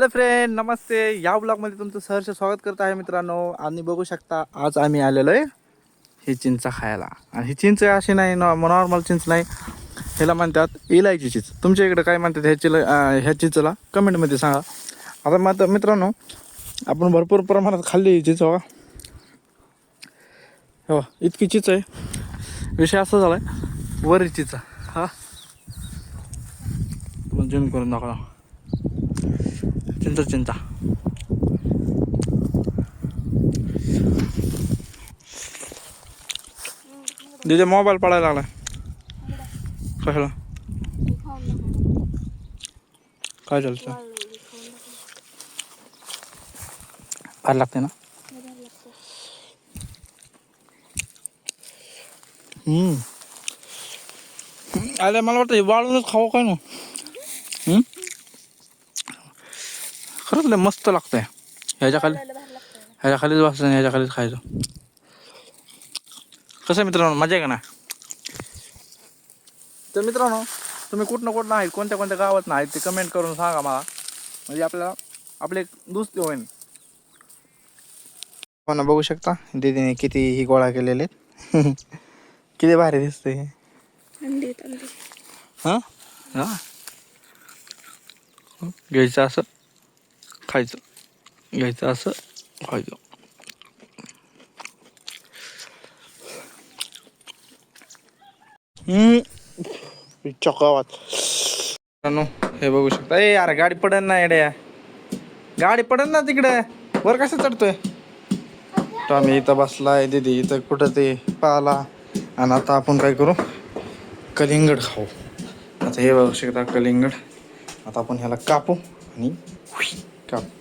Hello friend नमस्ते. या ब्लॉगमध्ये तुमचं सहर्ष स्वागत करत आहे मित्रांनो. आणि बघू शकता आज आम्ही आलेलो आहे ही चिंच खायला. आणि ही चिंच अशी नाही नॉर्मल चिंच नाही. ह्याला म्हणतात इलायची चिंच. तुमच्या इकडे काय म्हणतात ह्या ह्या चिंचला? कमेंटमध्ये सांगा. आता मात्र मित्रांनो आपण भरपूर प्रमाणात खाल्ली ही चिंच बघा हो इतकी चिंच आहे. विषय असा झाला आहे वरी चिंच. हा. जूम करून दाखवा चिंता चिंता तिथे मोबाईल पडायला लागला कशाला काय चालतं फार लागते ना हम्म अरे मला वाटतं हे वाळूनच खावं काय ना खरंच लय मस्त लागतंय. ह्याच्या खाली ह्याच्या खालीच बसायचं आणि ह्याच्या खालीच खायचं. कसं आहे मित्रांनो? मजा आहे का ना तर मित्रांनो तुम्ही कुठनं कुठनं आहेत कोणत्या कोणत्या गावात नाही ते कमेंट करून सांगा मला. म्हणजे आपल्याला आपले एक दुसरे होईल हो ना बघू शकता? दीदीने किती ही गोळा केलेले आहेत. किती भारी दिसते हां? हां? घ्यायचं असं? खायचं घ्यायचं असं खायचं चॉकावात. हे बघू शकता. ए अरे गाडी पडन ना येड्या. गाडी पडन ना तिकडे. वर कसं चढतोय? तो आम्ही इथं बसलाय दीदी इथं कुठं ते पाहिला. आणि आता आपण काय करू? कलिंगड खाऊ. आता हे बघू शकता कलिंगड. आता आपण ह्याला कापू आणि काप